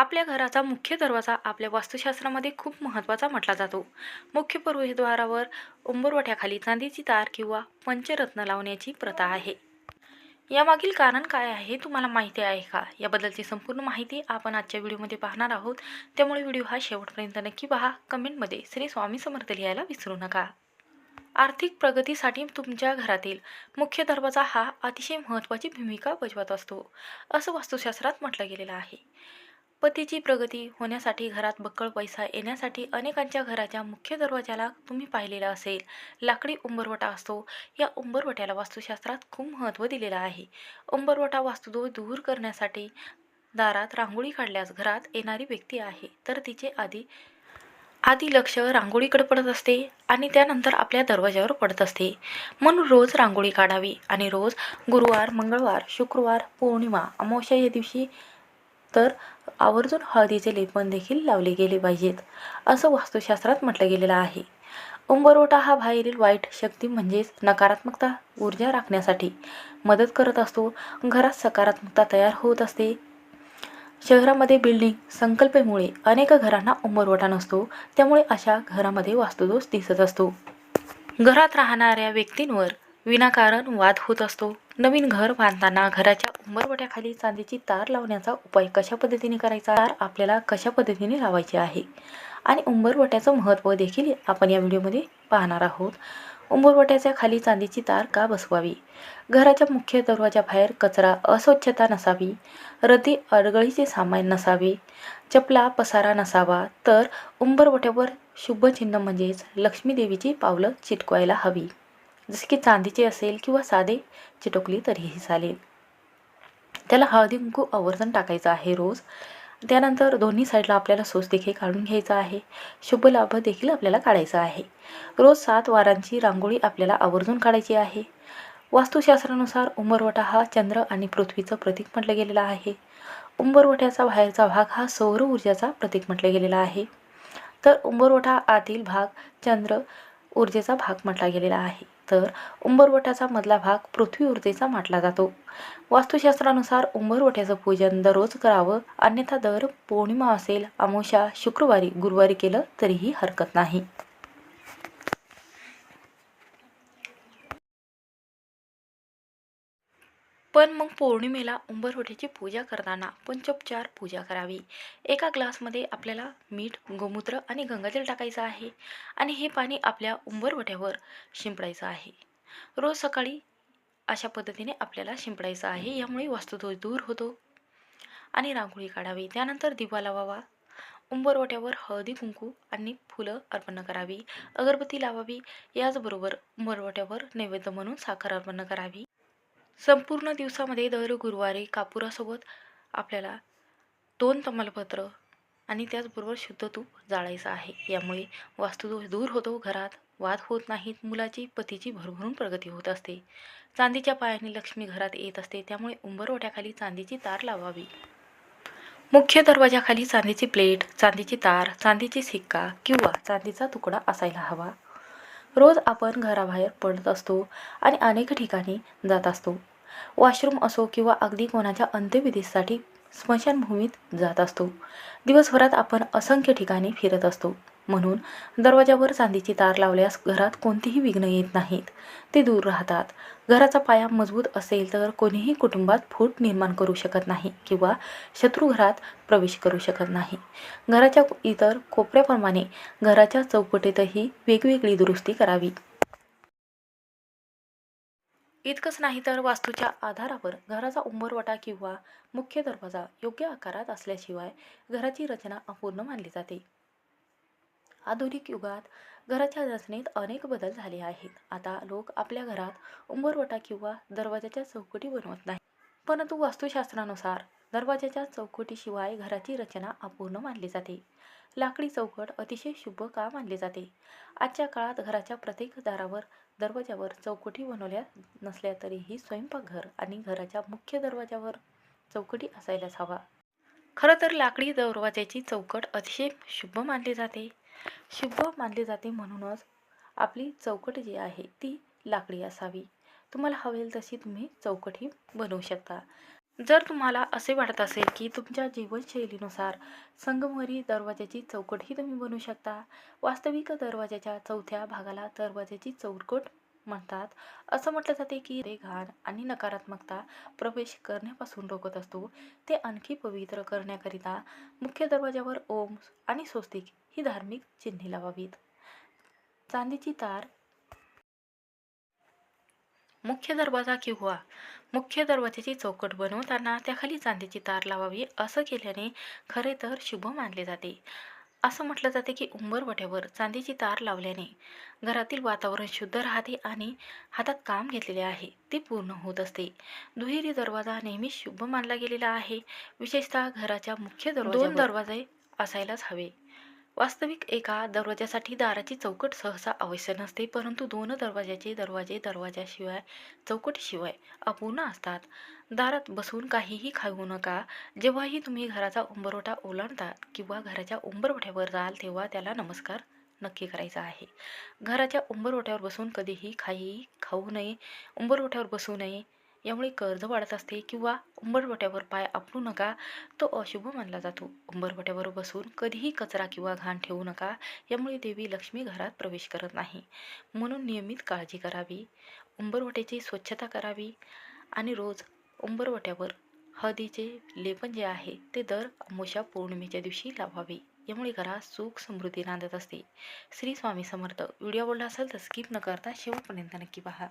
आपल्या घराचा मुख्य दरवाजा आपल्या वास्तुशास्त्रामध्ये खूप महत्त्वाचा म्हटला जातो. मुख्य प्रवेशद्वारावर उंबरवठ्याखाली चांदीची तार किंवा पंचरत्न लावण्याची प्रथा आहे. यामागील कारण काय आहे तुम्हाला माहिती आहे का? याबद्दलची संपूर्ण माहिती आपण आजच्या व्हिडिओमध्ये पाहणार आहोत. त्यामुळे व्हिडिओ हा शेवटपर्यंत नक्की पहा. कमेंटमध्ये श्री स्वामी समर्थ लिहायला विसरू नका. आर्थिक प्रगतीसाठी तुमच्या घरातील मुख्य दरवाजा हा अतिशय महत्त्वाची भूमिका बजावत असतो असं वास्तुशास्त्रात म्हटलं गेलेलं आहे. पतीची प्रगती होण्यासाठी घरात बक्कळ पैसा येण्यासाठी अनेकांच्या घराच्या मुख्य दरवाजाला तुम्ही पाहिलेला असेल. लाकडी उंबरवटा असतो. या उंबरवट्याला वास्तुशास्त्रात खूप महत्त्व दिलेलं आहे. उंबरवटा वास्तुदोष दूर करण्यासाठी दारात रांगोळी काढल्यास घरात येणारी व्यक्ती आहे. तर तिचे आधी आधी लक्ष रांगोळीकडे पडत असते आणि त्यानंतर आपल्या दरवाजावर पडत असते. म्हणून रोज रांगोळी काढावी आणि रोज गुरुवार मंगळवार शुक्रवार पौर्णिमा अमावस्या या दिवशी तर आवर्जून हळदीचे लेपन देखील लावले गेले पाहिजेत असं वास्तुशास्त्रात म्हटलं गेलेलं आहे. उंबरवटा हा बाहेरील वाईट शक्ती म्हणजेच नकारात्मकता ऊर्जा राखण्यासाठी मदत करत असतो घरात सकारात्मकता तयार होत असते. शहरामध्ये बिल्डिंग संकल्पेमुळे अनेक घरांना उंबरवटा नसतो त्यामुळे अशा घरामध्ये वास्तुदोष दिसत असतो. घरात राहणाऱ्या व्यक्तींवर विनाकारण वाद होत असतो. नवीन घर बांधताना घराच्या उंबरवट्याखाली चांदीची तार लावण्याचा उपाय कशा पद्धतीने करायचा? तार आपल्याला कशा पद्धतीने लावायची आहे? आणि उंबरवट्याचं महत्त्व देखील आपण या व्हिडिओमध्ये पाहणार आहोत. उंबरवट्याच्या खाली चांदीची तार का बसवावी? घराच्या मुख्य दरवाजाबाहेर कचरा अस्वच्छता नसावी रद्दी अडगळीचे सामान नसावे चपला पसारा नसावा तर उंबरवट्यावर शुभचिन्ह म्हणजेच लक्ष्मीदेवीची पावलं चिटकवायला हवी. जसे की चांदीचे असेल किंवा साधे चिटकली तरीही चालेल. त्याला हळदी कुंकू आवर्जून टाकायचं आहे रोज. त्यानंतर दोन्ही साईडला आपल्याला सोस देखील काढून घ्यायचा आहे. शुभ लाभ देखील आपल्याला काढायचा आहे. रोज सात वारांची रांगोळी आपल्याला आवर्जून काढायची आहे. वास्तुशास्त्रानुसार उंबरवटा हा चंद्र आणि पृथ्वीचं प्रतीक म्हटलं गेलेलं आहे. उंबरवट्याचा बाहेरचा भाग हा सौर ऊर्जेचा प्रतीक म्हटलं गेलेला आहे. तर उंबरवटा आतील भाग चंद्र ऊर्जेचा भाग म्हटला गेलेला आहे. तर उंबरवट्याचा मधला भाग पृथ्वी ऊर्जेचा म्हटला जातो. वास्तुशास्त्रानुसार उंबरवट्याचं पूजन दररोज करावं अन्यथा दर पौर्णिमा असेल अमावस्या शुक्रवारी गुरुवारी केलं तरीही हरकत नाही. पण मग पौर्णिमेला उंबरवट्याची पूजा करताना पंचोपचार पूजा करावी. एका ग्लासमध्ये आपल्याला मीठ गोमूत्र आणि गंगाजल टाकायचं आहे आणि हे पाणी आपल्या उंबरवट्यावर शिंपडायचं आहे. रोज सकाळी अशा पद्धतीने आपल्याला शिंपडायचं आहे यामुळे वास्तुदोष दूर होतो. आणि रांगोळी काढावी त्यानंतर दिवा लावावा. उंबरवट्यावर हळदी कुंकू आणि फुलं अर्पण करावी. अगरबत्ती लावावी याचबरोबर उंबरवट्यावर नैवेद्य म्हणून साखर अर्पण करावी. संपूर्ण दिवसामध्ये दर गुरुवारी कापुरासोबत आपल्याला दोन तमालपत्र आणि त्याचबरोबर शुद्ध तूप जाळायचं आहे. यामुळे वास्तुदोष दूर होतो. घरात वाद होत नाहीत. मुलाची पतीची भरभरून प्रगती होत असते. चांदीच्या पायाने लक्ष्मी घरात येत असते. त्यामुळे उंबरवट्याखाली चांदीची तार लावावी. मुख्य दरवाजाखाली चांदीची प्लेट चांदीची तार चांदीची सिक्का किंवा चांदीचा तुकडा असायला हवा. रोज आपण घराबाहेर पडत असतो आणि अनेक ठिकाणी जात असतो. वॉशरूम असो किंवा अगदी कोणाच्या अंत्यविधीसाठी स्मशानभूमीत जात असतो. दिवसभरात आपण असंख्य ठिकाणी फिरत असतो. म्हणून दरवाजावर चांदीची तार लावल्यास घरात कोणतीही विघ्न येत नाहीत. ते दूर राहतात. घराचा पाया मजबूत असेल तर कोणीही कुटुंबात फूट निर्माण करू शकत नाही किंवा शत्रू घरात प्रवेश करू शकत नाही. घराच्या इतर कोपऱ्याप्रमाणे घराच्या चौकटीतही वेगवेगळी दुरुस्ती करावी. इतकंच नाही तर वास्तूच्या आधारावर घराचा उंबरवटा किंवा मुख्य दरवाजा योग्य आकारात असल्याशिवाय घराची रचना अपूर्ण मानली जाते. आधुनिक युगात घराच्या रचनेत अनेक बदल झाले आहेत. आता लोक आपल्या घरात उंबरवटा किंवा दरवाजाच्या चौकटी बनवत नाही परंतु वास्तुशास्त्रानुसार दरवाजाच्या चौकटीशिवाय घराची रचना अपूर्ण मानली जाते. लाकडी चौकट अतिशय शुभ का मानले जाते? आजच्या काळात घराच्या प्रत्येक दारावर दरवाजावर चौकटी बनवल्या नसल्या तरीही स्वयंपाकघर आणि घराच्या मुख्य दरवाजावर चौकटी असायलाच हवा. खरं तर लाकडी दरवाजाची चौकट अतिशय शुभ मानली जाते. शुभ मानली जाते म्हणूनच आपली चौकट जी आहे ती लाकडी असावी. तुम्हाला हवेल तशी तुम्ही चौकटी बनवू शकता. जर तुम्हाला असे वाटत असेल की तुमच्या जीवनशैलीनुसार संगमवरी दरवाजाची चौकटही तुम्ही बनवू शकता वास्तविक दरवाजाच्या चौथ्या भागाला दरवाजाची चौकट म्हणतात. असं म्हटलं जाते की ते घाण आणि नकारात्मकता प्रवेश करण्यापासून रोखत असतो. ते आणखी पवित्र करण्याकरिता मुख्य दरवाजावर ओम आणि स्वस्तिक ही धार्मिक चिन्हे लावावीत. चांदीची तार मुख्य दरवाजा किंवा मुख्य दरवाजाची चौकट बनवताना त्याखाली चांदीची तार लावावी असं केल्याने खरे तर शुभ मानले जाते. असं म्हटलं जाते की उंबरवट्यावर चांदीची तार लावल्याने घरातील वातावरण शुद्ध राहते आणि हातात काम घेतलेले आहे ते पूर्ण होत असते. दुहेरी दरवाजा नेहमीच शुभ मानला गेलेला आहे. विशेषतः घराच्या मुख्य दरवाजा दोन दरवाजे असायलाच हवे. वास्तविक एका दरवाजासाठी दाराची चौकट सहसा आवश्यक नसते परंतु दोन दरवाजाचे दरवाजे दरवाजाशिवाय चौकटीशिवाय अपूर्ण असतात. दारात बसून काहीही खाऊ नका. जेव्हाही तुम्ही घराचा उंबरवटा ओलांडतात किंवा घराच्या उंबरवट्यावर जाल तेव्हा त्याला नमस्कार नक्की करायचा आहे. घराच्या उंबरवट्यावर बसून कधीही काही खाऊ नये उंबरवट्यावर बसू नये यामुळे कर्ज वाढत असते किंवा उंबरवट्यावर पाय आपलू नका तो अशुभ मानला जातो. उंबरवट्यावर बसून कधीही कचरा किंवा घाण ठेवू नका यामुळे देवी लक्ष्मी घरात प्रवेश करत नाही. म्हणून नियमित काळजी करावी. उंबरवट्याची स्वच्छता करावी आणि रोज उंबरवट्यावर हळदीचे लेपन जे आहे ते दर अमोशा पौर्णिमेच्या दिवशी लावावे. यामुळे घरात सुख समृद्धी नांदत असते. श्री स्वामी समर्थ. व्हिडिओ आवडला असेल तर स्किप न करता शेवटपर्यंत नक्की पहा.